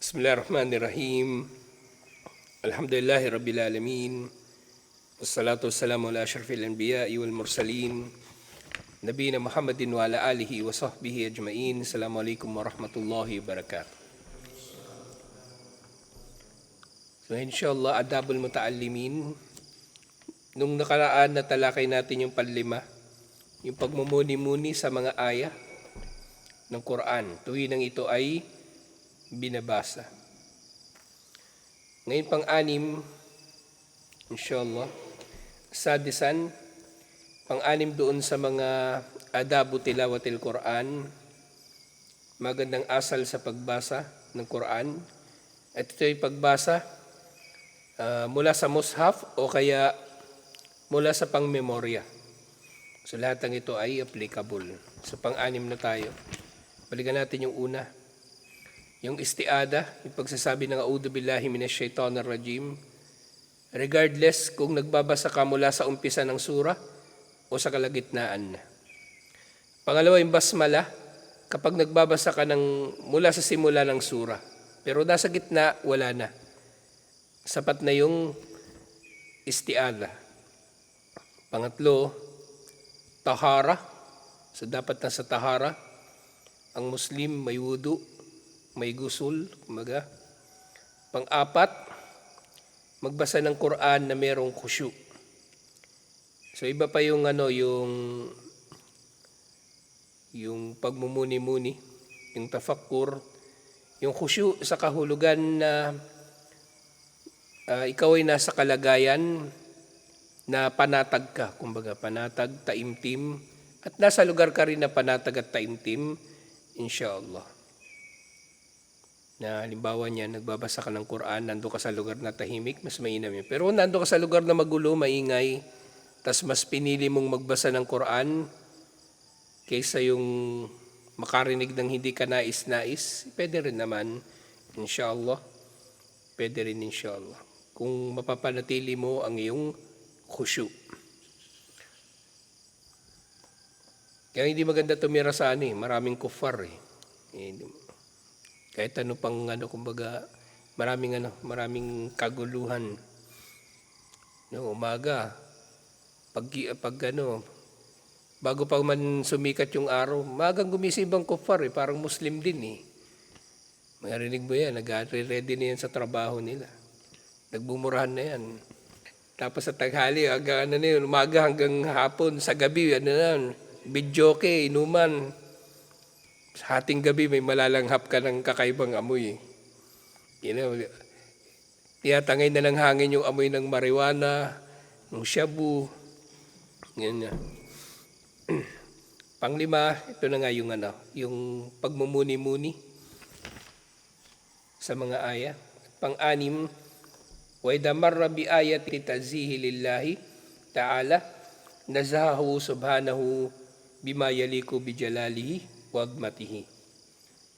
بسم الله الرحمن الرحيم الحمد لله رب العالمين والصلاة والسلام على أشرف الأنبياء والمرسلين نبينا محمد وعلى آله وصحبه أجمعين السلام عليكم ورحمة الله وبركاته So inshallah, adabul mutaallimin. Nung nakaraan na talakay natin yung panlima, yung pagmumuni-muni sa mga aya ng Quran. Tuwinang ito ay binabasa. Ngayon pang-anim, inshallah, sadisan, pang-anim doon sa mga adabu tilawatil Quran, magandang asal sa pagbasa ng Quran. At ito pagbasa ah, mula sa mushaf o kaya mula sa pang-memorya. So lahat ng ito ay applicable. So pang-anim na tayo. Balikan natin yung una. Yung istiada, yung pagsasabi ng A'udhu Billahi Minash Shaitanir Rajim. Regardless kung nagbabasa ka mula sa umpisa ng sura o sa kalagitnaan na. Pangalawa yung basmala, kapag nagbabasa ka ng, mula sa simula ng sura. Pero nasa gitna, wala na. Sapat na yung istiada. Pangatlo, tahara. So dapat na sa tahara. Ang Muslim may wudu, may gusul, kumaga. Pang-apat, magbasa ng Quran na merong khusyu. So iba pa yung ano, yung yung pagmumuni-muni, yung tafakkur, yung khusyu sa kahulugan na ah, ikaw ay nasa kalagayan na panatag ka, kumbaga panatag, taimtim, at nasa lugar ka rin na panatag at taimtim, inshallah. Na halimbawa niya, nagbabasa ka ng Quran, nando ka sa lugar na tahimik, mas mainam yun. Pero kung nando ka sa lugar na magulo, maingay, tas mas pinili mong magbasa ng Quran, kaysa yung makarinig ng hindi ka nais-nais, pwede rin naman, inshallah. Pwede rin inshallah. Kung mapapanatili mo ang iyong khusyu. Kaya hindi maganda tumira sa ano eh, maraming kuffar eh. Eh, Kahit ano pang ano, kumbaga, maraming ano, maraming kaguluhan. No, umaga, pag, pag ano, bago pa man sumikat yung araw, magang gumising ibang kuffar eh, parang Muslim din eh. Marinig mo yan, nag-ready na yan sa trabaho nila. Nagbumurahan na yan. Tapos sa taghali, hanggang ano na yun, umaga hanggang hapon, sa gabi, ano na yun, bidyoke, inuman. Sa hating gabi, may malalanghap ka ng kakaibang amoy. You know, tiyatangay na ng hangin yung amoy ng marijuana, ng shabu, ganyan. Panglima, ito na nga yung ano, yung pagmumuni-muni sa mga aya. Pang-anim, wa idha marra bi ayati tazihi lillahi ta'ala nazahahu subhanahu bima yaliku bi jalalihi wa agmatihi.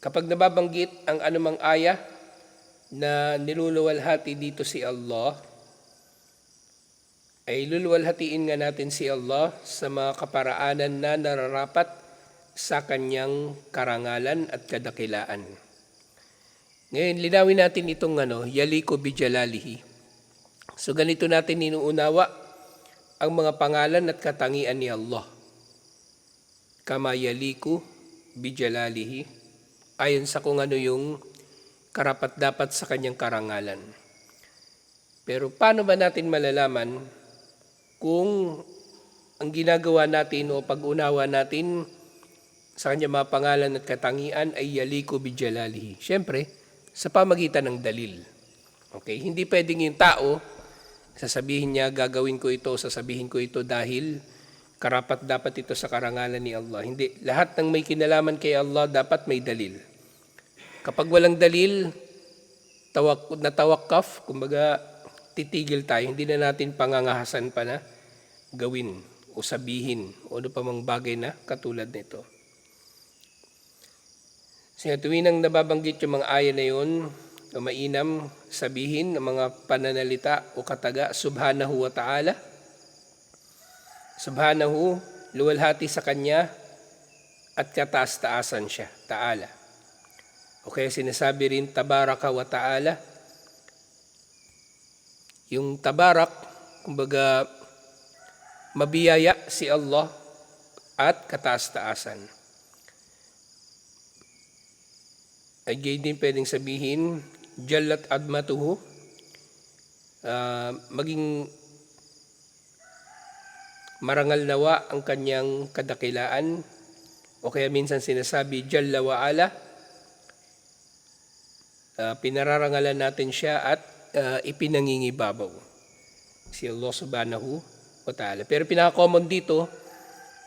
Kapag nababanggit ang anumang aya na niluluwalhati dito si Allah, ay luluwalhatiin nga natin si Allah sa mga kaparaanan na nararapat sa kanyang karangalan at kadakilaan. Ngayon, linawin natin itong ano, yaliko bijalalihi. So ganito natin inuunawa ang mga pangalan at katangian ni Allah. Kama yaliku bijalalihi ayon sa kung ano yung karapat dapat sa kanyang karangalan. Pero paano ba natin malalaman kung ang ginagawa natin o pag-unawa natin sa kanyang mga pangalan at katangian ay yaliko bijalalihi? Siyempre, sa pamagitan ng dalil. Okay? Hindi pwedeng yung tao, sasabihin niya, gagawin ko ito, sasabihin ko ito dahil karapat dapat ito sa karangalan ni Allah. Hindi. Lahat ng may kinalaman kay Allah, dapat may dalil. Kapag walang dalil, tawak, natawakaf, kumbaga titigil tayo. Hindi na natin pangangahasan pa na gawin o sabihin o ano pa mang bagay na katulad nito. Kasi tuwing nang nababanggit yung mga aya na yun, o mainam sabihin ng mga pananalita o kataga, Subhanahu wa ta'ala. Subhanahu, luwalhati sa Kanya at kataas-taasan siya, ta'ala. O kaya sinasabi rin tabaraka wa ta'ala. Yung tabarak, kumbaga mabiyaya si Allah at kataas-taasan. Ay gayon din pwedeng sabihin, Jallat admatuhu, ah, maging marangal nawa ang kanyang kadakilaan o kaya minsan sinasabi Jalla wa ala Ah, pinararangalan natin siya at ah, ipinangingibabaw si Allah subhanahu wa ta'ala. Pero pinaka-common dito,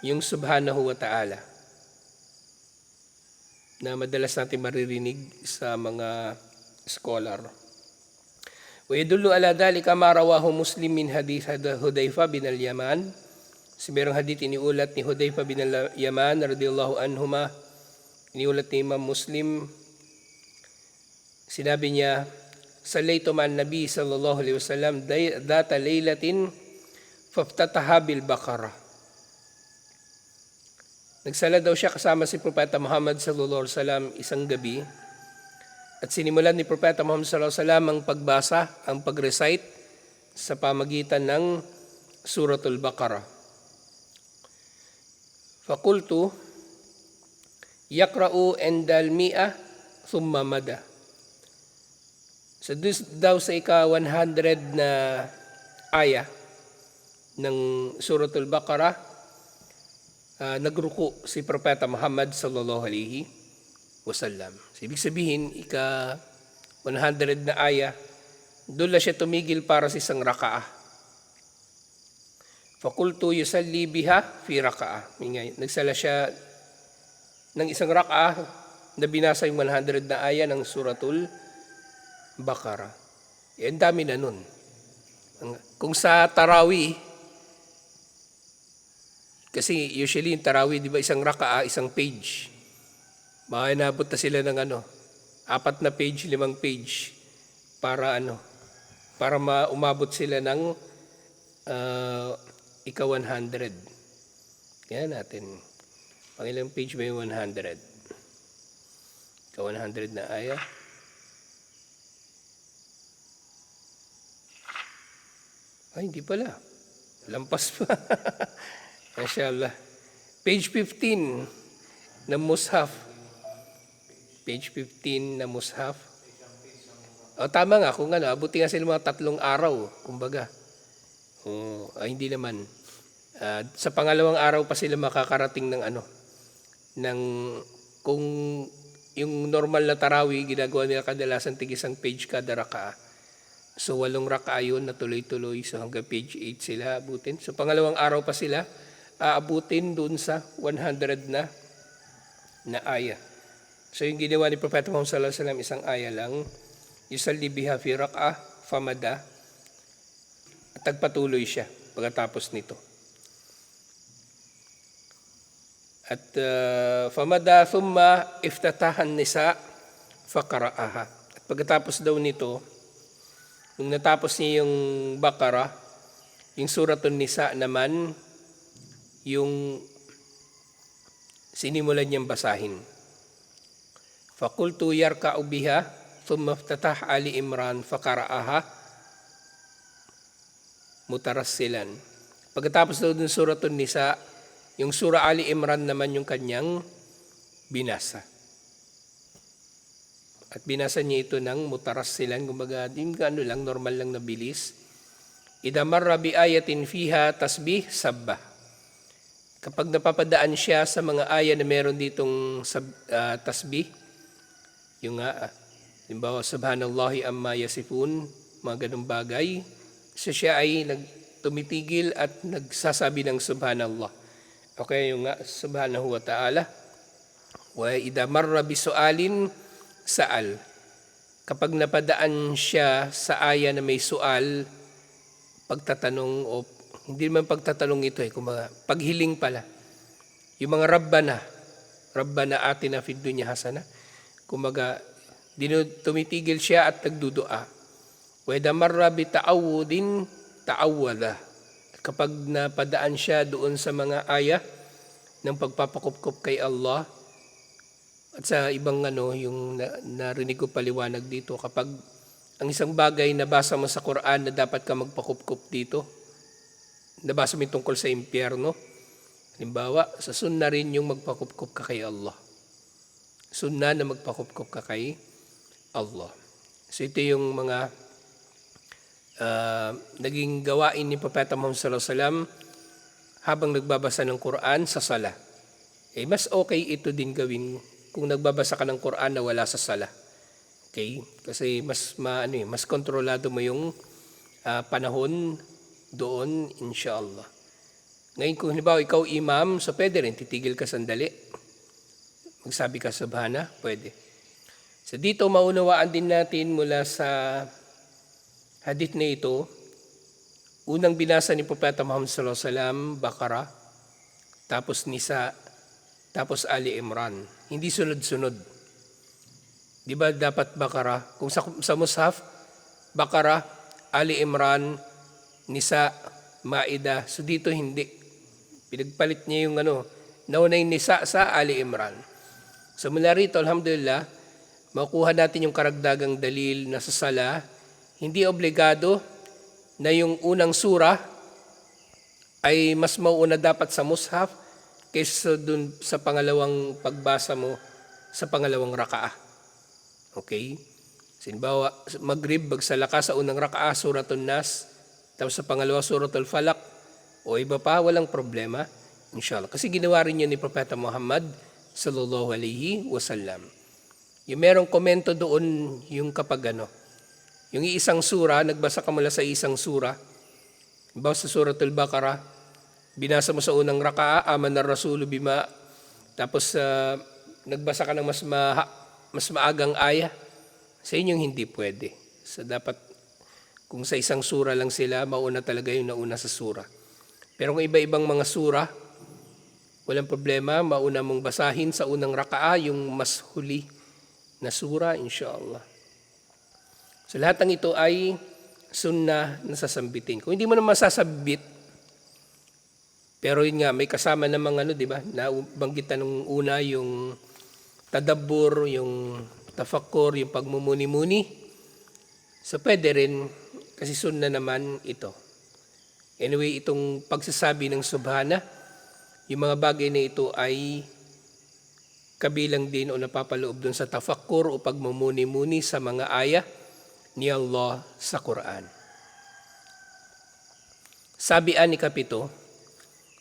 yung subhanahu wa ta'ala na madalas natin maririnig sa mga scholar. ويدل على ذلك ما رواه مسلم من حديث حذيفة بن اليمان Si merong hadith iniulat ni Hudayfa bin al-Yaman radiyallahu anhuma. Iniulat ni Imam Muslim. Sinabi niya Salaytu ma'an Nabi sallallahu alaihi wasallam data laylatin faftataha bil baqarah Nagsala daw siya kasama si Propeta Muhammad sallallahu alaihi wasallam isang gabi. At sinimulan ni Propeta Muhammad sallallahu alaihi wasallam ang pagbasa, ang pag-recite sa pamagitan ng Suratul Baqarah. Fakultu, yakra'u endal mi'a thumma mada. So this daw sa ika 100 na aya ng Suratul Baqarah, ah, nagruko si Propeta Muhammad sallallahu alaihi wasallam. So, ibig sabihin, ika 100 na aya, doon siya tumigil para sa isang rakaah. Fakultu yusalli biha fi. Ingay, Nagsala siya ng isang rakaah na binasa yung 100 na aya ng Suratul Baqarah. Eh, ang dami na nun. Kung sa Tarawi, kasi usually yung Tarawi, di ba, isang rakaah, isang page. Baka inabot na sila ng ano, apat na page, limang page para ano, para ma umabot sila ng ah, ika 100. Kaya natin. Pang ilang page ba yung 100? Ika 100 na aya. Ay, hindi pala. Lampas pa. Mashallah. Page 15 na mushaf. Page 15 na mushaf. O tama nga, kung ano, abuti nga sila mga tatlong araw, kumbaga. O, ay, hindi naman. Ah, sa pangalawang araw pa sila makakarating ng ano, ng kung yung normal na tarawi, ginagawa nila kadalasan tig isang page kada raka. So walong raka yun na tuloy-tuloy. So hanggang page 8 sila abutin. So pangalawang araw pa sila aabutin dun sa 100 na na aya. So yung ginawa ni Propeta Muhammad sallallahu alaihi wasallam isang aya lang. Yusalli biha fi rak'ah famada. At tagpatuloy siya pagkatapos nito. At uh, famada thumma iftatahan nisa fakaraaha. At pagkatapos daw nito, nung natapos niya yung Bakara, yung suratun nisa naman, yung sinimulan niyang basahin. Fakultu yarka ubiha, thumma iftatah Ali Imran fakaraaha, mutarassilan. Pagkatapos daw dun suratun nisa, yung sura Ali Imran naman yung kanyang binasa. At binasa niya ito ng mutarassilan, kumbaga, din ano lang, normal lang na bilis. Idamarra bi ayatin fiha tasbih sabbah. Kapag napapadaan siya sa mga aya na meron ditong sab, ah, tasbih, yung nga, ah, limbawa, subhanallahi amma yasifun, mga ganong bagay, so siya ay nag, tumitigil at nagsasabi ng subhanallah. Okay, yung nga, subhanahu wa ta'ala. Wa idha marra bisualin sa'al. Kapag napadaan siya sa aya na may sual, pagtatanong o hindi man pagtatanong ito eh, kumbaga, paghiling pala. Yung mga rabbana, rabbana atina fid dunya hasana, kumbaga, dinu, tumitigil siya at nagdudua. Wa idha marra bi ta'awudin ta'awwada. Kapag napadaan siya doon sa mga aya ng pagpapakupkup kay Allah, At sa ibang ano, yung na, narinig ko paliwanag dito, kapag ang isang bagay nabasa mo sa Quran na dapat ka magpakupkup dito, nabasa mo tungkol sa impyerno, halimbawa, sa sunna rin yung magpakupkup ka kay Allah. Sunna na magpakupkup ka kay Allah. So ito yung mga ah, naging gawain ni Propeta Muhammad sallallahu alaihi wasallam habang nagbabasa ng Quran sa sala. Eh, mas okay ito din gawin kung nagbabasa ka ng Quran na wala sa sala. Okay? Kasi mas ma, ano, eh, mas kontrolado mo yung ah, panahon doon, inshallah. Ngayon kung halimbawa ikaw imam, so pwede rin, titigil ka sandali. Magsabi ka subhana, pwede. So dito maunawaan din natin mula sa hadith na ito, unang binasa ni Propeta Muhammad sallallahu alaihi wasallam, Bakara, tapos Nisa, tapos Ali Imran. Hindi sunod-sunod. Di ba dapat Bakara? Kung sa, sa Mushaf, Bakara, Ali Imran, Nisa, Maida. So dito hindi. Pinagpalit niya yung ano, nauna yung Nisa sa Ali Imran. So mula rito, Alhamdulillah, makuha natin yung karagdagang dalil na sa sala, hindi obligado na yung unang sura ay mas mauuna dapat sa mushaf kaysa dun sa pangalawang pagbasa mo sa pangalawang rakaah. Okay? Sinbawa, Maghrib, bagsala ka sa unang rakaah, Suratul Nas, tapos sa pangalawa, Suratul Falak, o iba pa, walang problema, inshallah. Kasi ginawa rin yun ni Propeta Muhammad sallallahu alaihi wasallam. Yung merong komento doon, yung kapag ano, yung isang sura, nagbasa ka mula sa isang sura, Halimbawa sa Suratul Baqarah, binasa mo sa unang raka'a, aman na rasulu bima, tapos ah, nagbasa ka ng mas, ma, mas maagang aya, sa inyong hindi pwede. So dapat, kung sa isang sura lang sila, mauna talaga yung nauna sa sura. Pero kung iba-ibang mga sura, walang problema, mauna mong basahin sa unang raka'a, yung mas huli na sura, inshallah. So lahat ng ito ay sunna na sasambitin. Kung hindi mo na masasabit, pero yun nga, may kasama namang ano, di ba? Nabanggitan nung una yung tadabbur, yung tafakkur, yung pagmumuni-muni. So pwede rin, kasi sunna naman ito. Anyway, itong pagsasabi ng subhana, yung mga bagay na ito ay kabilang din o napapaloob dun sa tafakkur o pagmumuni-muni sa mga aya ni Allah sa Quran. Sabi ani kapito,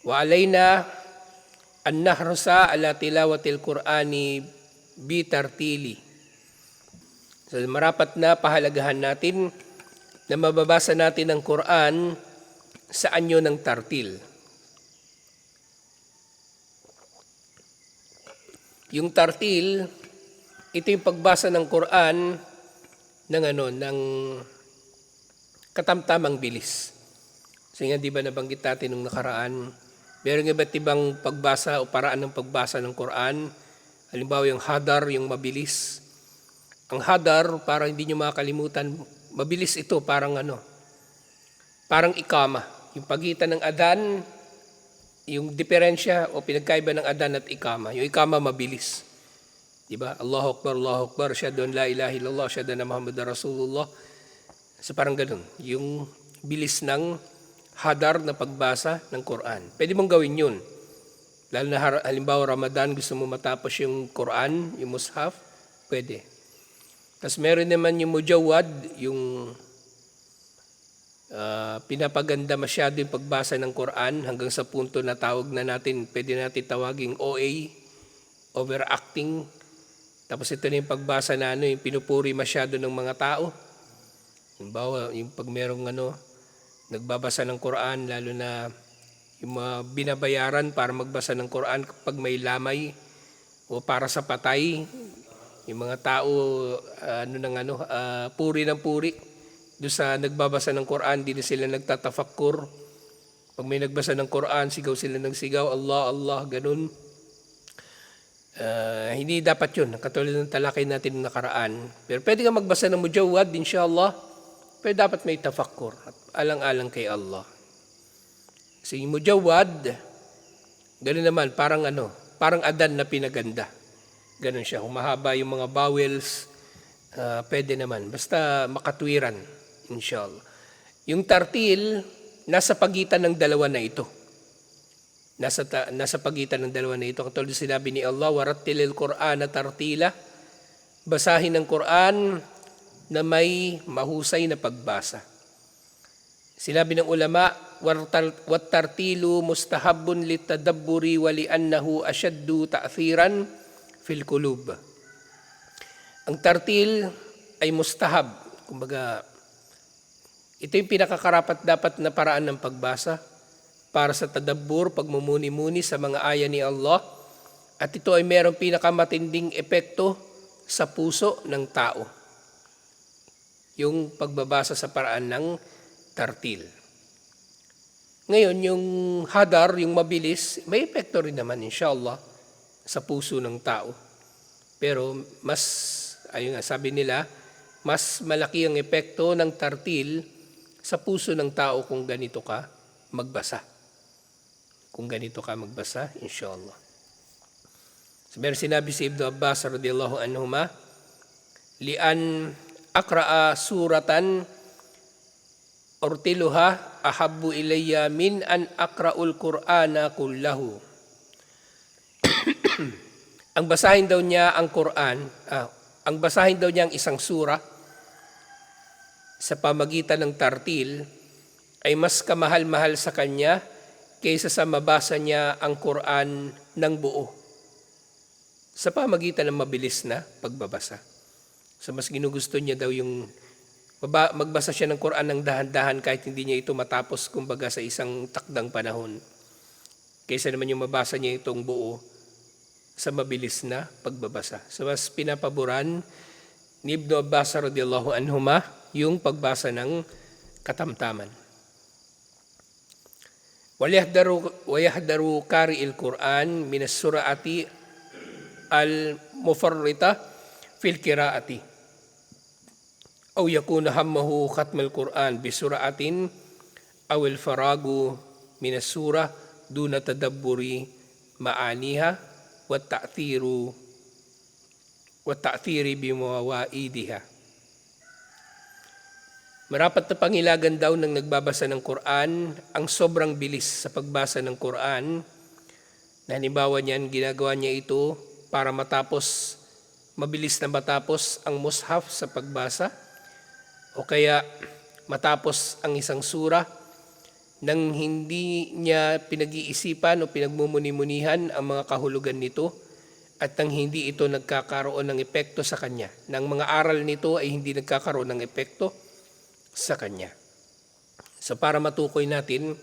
wa alayna an nahrusa ala tilawatil Qur'ani bitartili. So marapat na pahalagahan natin na mababasa natin ang Quran sa anyo ng tartil. Yung tartil, ito yung pagbasa ng Quran ng ano, ng katamtamang bilis. Kasi nga, di ba nabanggit natin nung nakaraan, meron iba't ibang pagbasa o paraan ng pagbasa ng Quran. Halimbawa yung hadar, yung mabilis. Ang hadar, para hindi nyo makakalimutan, mabilis ito, parang ano, parang ikama. Yung pagitan ng adan, yung diferensya o pinagkaiba ng adan at ikama. Yung ikama mabilis. Di ba? Allahu Akbar, Allahu Akbar, Shadun la ilaha illallah, Shadun na Muhammad Rasulullah. So parang ganun. Yung bilis ng hadar na pagbasa ng Quran. Pwede mong gawin yun. Lalo na halimbawa Ramadan, gusto mo matapos yung Quran, yung mushaf, pwede. Tapos meron naman yung mujawad, yung ah, pinapaganda masyado yung pagbasa ng Quran hanggang sa punto na tawag na natin, pwede natin tawaging OA, overacting. Tapos ito na yung pagbasa na ano, yung pinupuri masyado ng mga tao. Halimbawa, yung pag merong ano, nagbabasa ng Quran, lalo na yung mga binabayaran para magbasa ng Quran kapag may lamay o para sa patay, yung mga tao, ah, ano ng ano, ah, puri ng puri. Doon sa nagbabasa ng Quran, di na sila nagtatafakkur. Pag may nagbasa ng Quran, sigaw sila ng sigaw, Allah, Allah, ganun. Ah, hindi dapat yun, katulad ng talakay natin ng nakaraan. Pero pwede ka magbasa ng mujawad, inshallah. Pero dapat may tafakkur at alang-alang kay Allah. Kasi yung mujawad, gano'n naman, parang ano, parang adan na pinaganda. Ganun siya. Humahaba yung mga vowels, ah, pwede naman. Basta makatwiran, inshallah. Yung tartil, nasa pagitan ng dalawa na ito. Nasa, ta- nasa pagitan ng dalawa na ito. Katulad sinabi ni Allah, warattilil Qur'ana tartila. Basahin ng Quran na may mahusay na pagbasa. Sinabi ng ulama, "Wartal- wattartilu mustahabbun litadabburi wa li'annahu ashaddu ta'thiran fil kulub. Ang tartil ay mustahab. Kumbaga, ito yung pinakakarapat dapat na paraan ng pagbasa para sa tadabbur, pagmumuni-muni sa mga aya ni Allah. At ito ay merong pinakamatinding epekto sa puso ng tao. Yung pagbabasa sa paraan ng tartil. Ngayon, yung hadar, yung mabilis, may epekto rin naman, inshallah, sa puso ng tao. Pero mas, ayun nga, sabi nila, mas malaki ang epekto ng tartil sa puso ng tao kung ganito ka magbasa. Kung ganito ka magbasa, inshallah. So, meron sinabi si Ibn Abbas radiyallahu anhuma, lian akra'a suratan urtiluha ahabbu ilayya min an akra'ul qur'ana kullahu. ang basahin daw niya ang Quran, ah, ang basahin daw niya ang isang sura sa pamagitan ng tartil ay mas kamahal-mahal sa kanya kaysa sa mabasa niya ang Quran ng buo sa pamagitan ng mabilis na pagbabasa. So mas ginugusto niya daw yung magbasa siya ng Quran ng dahan-dahan kahit hindi niya ito matapos kumbaga sa isang takdang panahon. Kaysa naman yung mabasa niya itong buo sa mabilis na pagbabasa. So mas pinapaboran ni Ibn Abbas radiyallahu anhuma yung pagbasa ng katamtaman. وَلْيَحْدَرُوا وَيَحْدَرُوا قَارِئِ الْقُرْآنِ مِنَ السُّرَعَةِ الْمُفَرِّطَةِ فِي الْقِرَاءَةِ. أو يكون همه ختم القرآن بسرعة أو الفراغ من السورة دون تدبر معانيها والتأثير والتأثير بمواعيدها. Marapat na pangilagan daw ng nagbabasa ng Quran ang sobrang bilis sa pagbasa ng Quran. Na halimbawa niyan, ginagawa niya ito para matapos, mabilis na matapos ang mushaf sa pagbasa. O kaya matapos ang isang sura nang hindi niya pinag-iisipan o pinagmumuni-munihan ang mga kahulugan nito at nang hindi ito nagkakaroon ng epekto sa kanya. Nang mga aral nito ay hindi nagkakaroon ng epekto sa Kanya. So para matukoy natin,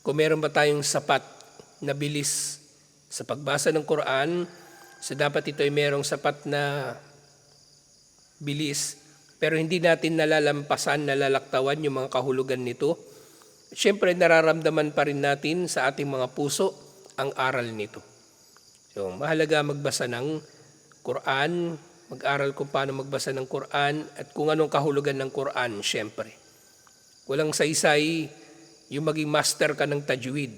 kung meron ba tayong sapat na bilis sa pagbasa ng Quran, so dapat ito ay merong sapat na bilis, pero hindi natin nalalampasan, nalalaktawan yung mga kahulugan nito. Siyempre, nararamdaman pa rin natin sa ating mga puso ang aral nito. So, mahalaga magbasa ng Quran, mag-aral kung paano magbasa ng Quran at kung anong kahulugan ng Quran, syempre. Walang saysay yung maging master ka ng tajwid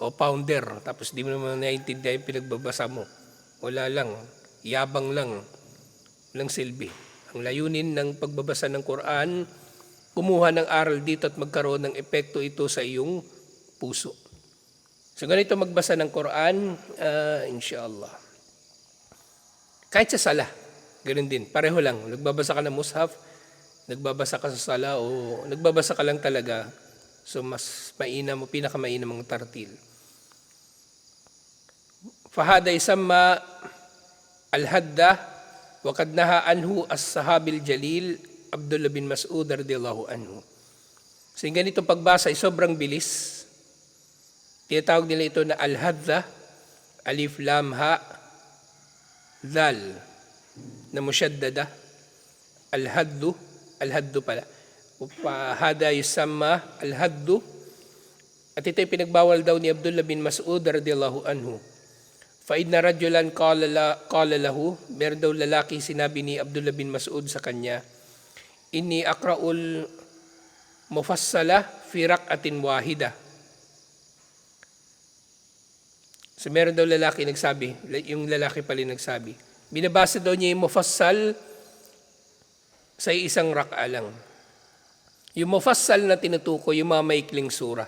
o founder, tapos di mo naman naiintindihan yung pinagbabasa mo. Wala lang, yabang lang, walang silbi. Ang layunin ng pagbabasa ng Quran, kumuha ng aral dito at magkaroon ng epekto ito sa iyong puso. So ganito magbasa ng Quran, uh, inshallah. Kahit sa sala, ganun din. Pareho lang. Nagbabasa ka ng mushaf, nagbabasa ka sa sala o nagbabasa ka lang talaga. So mas mainam mo, pinakamainam ang tartil. Fahada isamma al-hadda wa kad naha anhu as-sahabil jalil Abdullah bin Mas'ud radiyallahu anhu. So yung ganito pagbasa ay sobrang bilis. Tinatawag nila ito na al-hadda, alif lam ha, dal na musyaddada al-haddu al-haddu pala. Hada yusamma al-haddu at ito ay pinagbawal daw ni Abdullah bin Mas'ud radiyallahu anhu. fa idna rajulan qala, la, qala lahu meron daw lalaki sinabi ni Abdullah bin Mas'ud sa kanya inni akra'ul mufassala fi rak'atin wahida So meron daw lalaki nagsabi, yung lalaki pala nagsabi, binabasa daw niya yung mufassal sa isang raka lang. Yung mufassal na tinutukoy, yung mga maikling sura.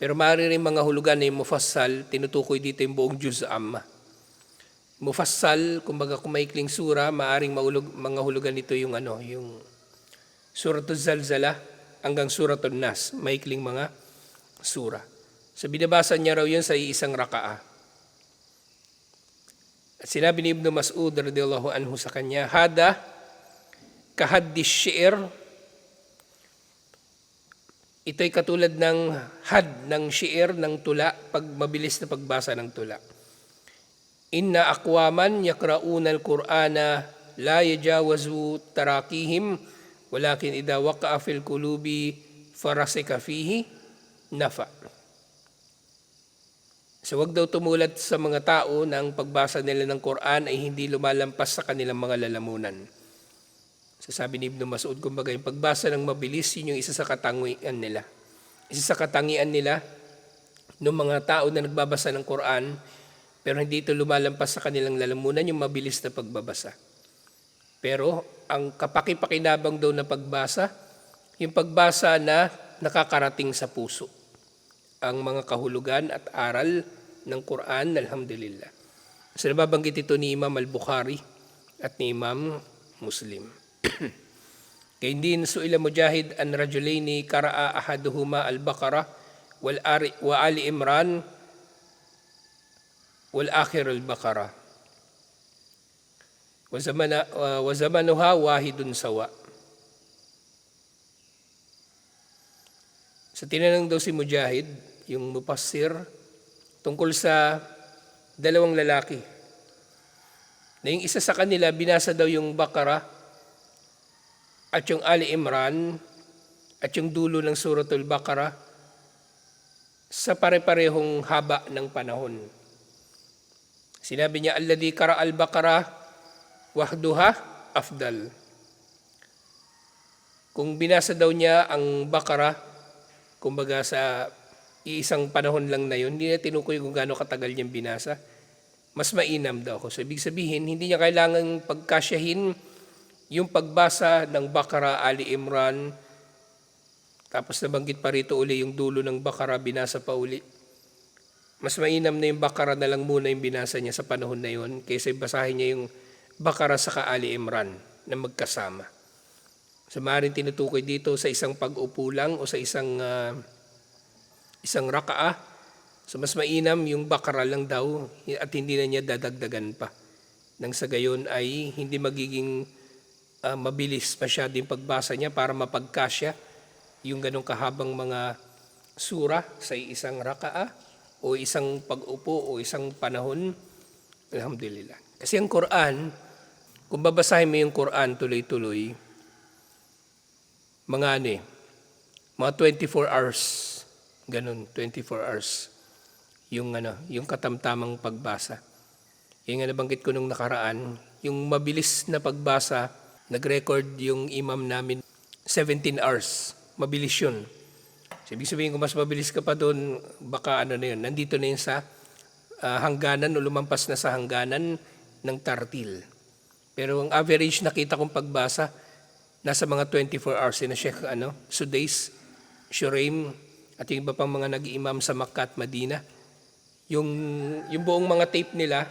Pero maaari rin mga hulugan na yung mufassal, tinutukoy dito yung buong juz amma. Mufassal, kumbaga kung maikling sura, maaring maulog, mga hulugan nito yung ano, yung suratul zalzala hanggang suratul nas, maikling mga sura. So binabasa niya raw yun sa isang raka'a. At sinabi ni Ibn Mas'ud radiyallahu anhu sa kanya, Hada kahaddi shi'r Ito'y katulad ng had ng shi'r ng tula, pag mabilis na pagbasa ng tula. Inna akwaman yakrauna al-Qur'ana la yajawazu tarakihim walakin idha waqa'a fil kulubi farasika fihi nafa. So wag daw tumulat sa mga tao na ang pagbasa nila ng Quran ay hindi lumalampas sa kanilang mga lalamunan. So sabi ni Ibn Mas'ud, kumbaga yung pagbasa ng mabilis, yun yung isa sa katangian nila. Isa sa katangian nila ng mga tao na nagbabasa ng Quran, pero hindi ito lumalampas sa kanilang lalamunan, yung mabilis na pagbabasa. Pero ang kapakipakinabang daw na pagbasa, yung pagbasa na nakakarating sa puso. Ang mga kahulugan at aral ng Quran, alhamdulillah. So nababanggit ito ni Imam al-Bukhari at ni Imam Muslim. Kay din suila mujahid an rajulaini qara'a ahaduhuma al-Baqarah wal ari wa Ali Imran wal akhir al-Baqarah. Wa zamana wa zamanuha wahidun sawa. Sa tinanong daw si Mujahid, yung mupassir, tungkol sa dalawang lalaki. Na yung isa sa kanila, binasa daw yung Baqarah at yung Ali Imran at yung dulo ng Suratul Baqarah sa pare-parehong haba ng panahon. Sinabi niya, Alladhi kara al-Baqarah wahduha afdal. Kung binasa daw niya ang Baqarah, kumbaga sa iisang panahon lang na yun, hindi na tinukoy kung gaano katagal niyang binasa, mas mainam daw ako. So, ibig sabihin, hindi niya kailangang pagkasyahin yung pagbasa ng Bakara Ali Imran, tapos nabanggit pa rito uli yung dulo ng Bakara, binasa pa uli. Mas mainam na yung Bakara na lang muna yung binasa niya sa panahon na yun, kaysa basahin niya yung Bakara sa Ali Imran na magkasama. So maaaring tinutukoy dito sa isang pag-upo lang o sa isang uh, isang rakaah. So mas mainam yung Bakara lang daw at hindi na niya dadagdagan pa. Nang sa gayon ay hindi magiging uh, mabilis masyado yung pagbasa niya para mapagkasya yung ganong kahabang mga sura sa isang rakaa o isang pag-upo o isang panahon. Alhamdulillah. Kasi ang Quran, kung babasahin mo yung Quran tuloy-tuloy, mga ano eh, mga 24 hours, ganun, 24 hours, yung ano, yung katamtamang pagbasa. Yung nga nabanggit ko nung nakaraan, yung mabilis na pagbasa, nag-record yung imam namin 17 hours. Mabilis yun. So, ibig sabihin kung mas mabilis ka pa doon, baka ano na yun, nandito na yun sa uh, hangganan o lumampas na sa hangganan ng tartil. Pero ang average nakita kong pagbasa, nasa mga 24 hours na Sheikh ano, Sudais, Shuraim, at yung iba pang mga nag-iimam sa Makkah at Madina. Yung, yung buong mga tape nila,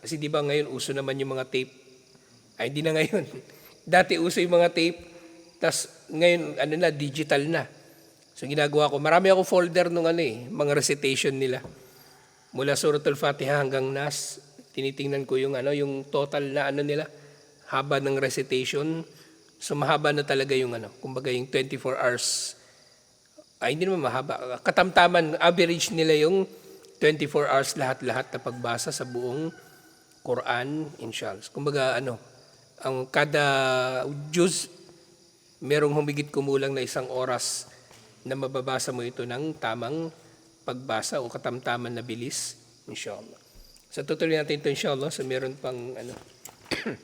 kasi di ba ngayon uso naman yung mga tape, ay hindi na ngayon. Dati uso yung mga tape, tas ngayon ano na, digital na. So ginagawa ko, marami ako folder nung ano eh, mga recitation nila. Mula Suratul Fatiha hanggang Nas, tinitingnan ko yung ano, yung total na ano nila, haba ng recitation. So mahaba na talaga yung ano, kumbaga yung 24 hours. Ay, hindi naman mahaba. Katamtaman, average nila yung 24 hours lahat-lahat na pagbasa sa buong Quran, inshallah. Kumbaga ano, ang kada juz, merong humigit kumulang na isang oras na mababasa mo ito ng tamang pagbasa o katamtaman na bilis, inshallah. Sa so, tutuloy natin ito, inshallah, so meron pang ano,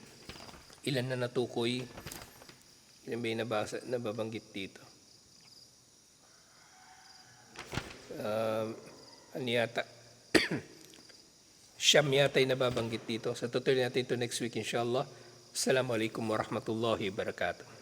ilan na natukoy, ilan ba yung nabasa, nababanggit dito. uh, ano yata, siyam yata ay nababanggit dito. Sa so, natin ito next week, inshallah. Assalamualaikum warahmatullahi wabarakatuh.